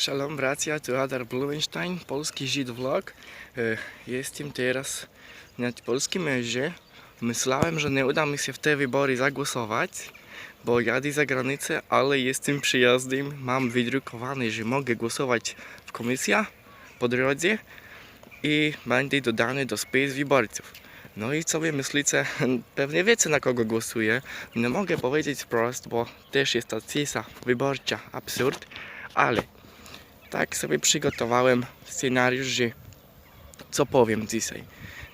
Shalom bracia, tu Adar Blumenstein, polski Żyd vlog. E, Jestem teraz na polskim mierze. Myślałem, że nie uda mi się w te wybory zagłosować, bo jadę za granicę, ale jestem przyjazdem. Mam wydrukowane, że mogę głosować w komisji po drodze i będę dodany do spisu wyborców. No i sobie myślicie, pewnie wiecie na kogo głosuję. Nie mogę powiedzieć wprost, bo też jest to CISA wyborcza, absurd, ale tak sobie przygotowałem scenariusz, że co powiem dzisiaj.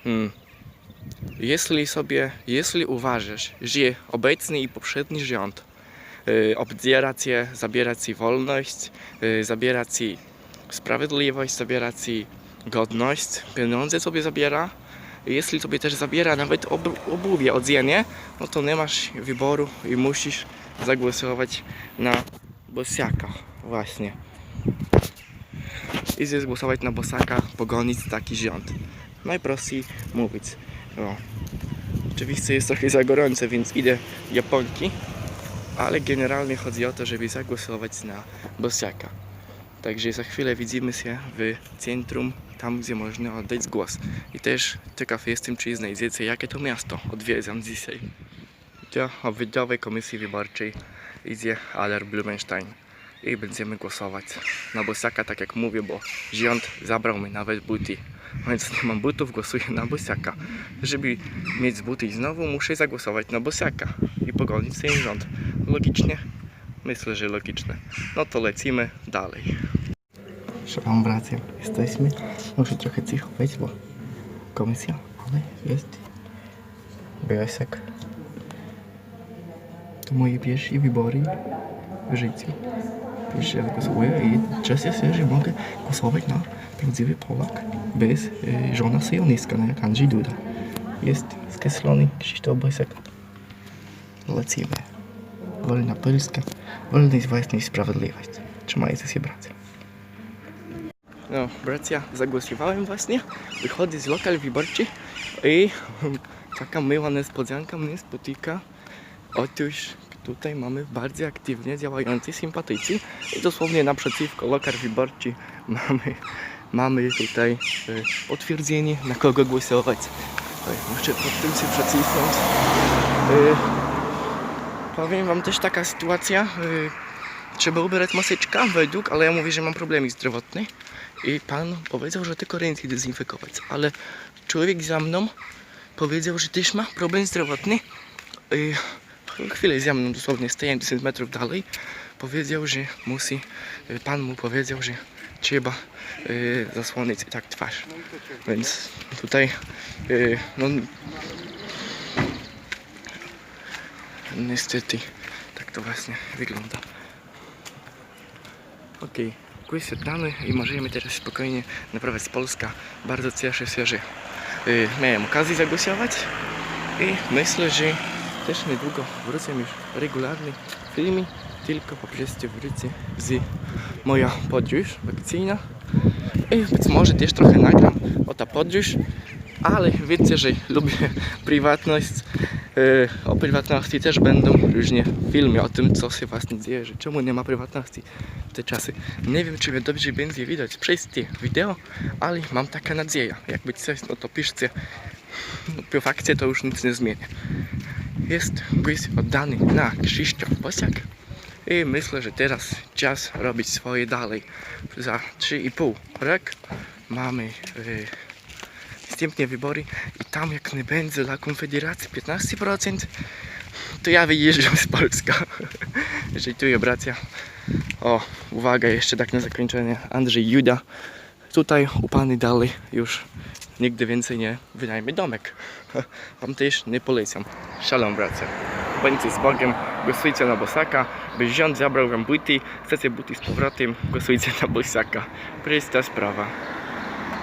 Hmm. Jeśli sobie, jeśli uważasz, że obecny i poprzedni rząd y, obdziera cię, zabiera ci wolność, y, zabiera ci sprawiedliwość, zabiera ci godność, pieniądze sobie zabiera, jeśli sobie też zabiera nawet ob- obuwie, odzienie, no to nie masz wyboru i musisz zagłosować na Bosiaka właśnie i zgłosować na Bosaka, pogonić taki rząd. Najprościej mówić. No. Oczywiście jest trochę za gorące, więc idę Japonki, ale generalnie chodzi o to, żeby zagłosować na Bosiaka. Także za chwilę widzimy się w centrum, tam gdzie można oddać głos. I też ciekaw jestem, czy znajdziecie, jakie to miasto odwiedzam dzisiaj. Do Wydziału Komisji Wyborczej idzie Aller Blumenstein i będziemy głosować na Bosiaka, tak jak mówię, bo rząd zabrał mi nawet buty. Więc nie mam butów, głosuję na Bosiaka. Żeby mieć buty znowu, muszę zagłosować na Bosiaka i pogonić ten rząd. Logicznie? Myślę, że logiczne. No to lecimy dalej. Szalom bracia, jesteśmy. Muszę trochę cicho być, bo komisja, ale jest Bosiak. To moje pierwsze wybory w życiu. Raz głosuję i cieszę się, że mogę głosować na prawdziwy Polak bez y, żona syjonistka, no jak Andrzej Duda. Jest skreślony Krzysztof Bosiak. Lecimy. Wolna Polska, wolność, własność, sprawiedliwość. Trzymajcie się bracia. No, bracia, zagłosowałem właśnie. Wychodzę z lokal wyborczy i taka miła niespodzianka mnie spotyka. Otóż tutaj mamy bardzo aktywnie działający sympatycy i dosłownie naprzeciwko lokal wyborczy mamy, mamy tutaj e, potwierdzenie na kogo głosować. Oj, muszę pod tym się przecisnąć. E, powiem wam też taka sytuacja. e, trzeba ubierać maseczkę według, ale ja mówię, że mam problemy zdrowotne. I pan powiedział, że tylko ręce dezynfekować, ale człowiek za mną powiedział, że też ma problem zdrowotny. I chwilę za mną dosłownie stałem 10 metrów dalej. Powiedział, że musi, y, pan mu powiedział, że trzeba y, zasłonić tak twarz. Więc tutaj y, no niestety tak to właśnie wygląda. Okej, quiz oddany i możemy teraz spokojnie naprawiać Polska. Bardzo cieszę się, że y, miałem okazję zagłosować i myślę, że też niedługo wrócę już regularny filmy, tylko po prostu wrócę z moja podróż wakacyjna i być może też trochę nagram o ta podróż, ale wiecie, że lubię prywatność. Y, O prywatności też będą różnie filmy o tym, co się właśnie dzieje, że czemu nie ma prywatności w te czasy. Nie wiem, czy mnie dobrze będzie widać przez te wideo, ale mam taką nadzieję. Jakby coś, no to piszcie. Po fakcie to już nic nie zmienia. Jest quiz oddany na Krzysztof Bosiak i myślę, że teraz czas robić swoje dalej. Za 3,5 rok mamy y, następne wybory i tam jak nie będzie dla Konfederacji 15%, to ja wyjeżdżam z Polska. Żejtuję bracia. O, uwaga, jeszcze tak na zakończenie. Andrzej Juda. Tutaj upany dalej już nigdy więcej nie wynajmie domek. Tam też nie polecam. Szalom bracia. Bądźcie z Bogiem, głosujcie na Bosaka, by rząd zabrał wam buty, chcecie buty z powrotem, głosujcie na Bosaka. Prosta sprawa.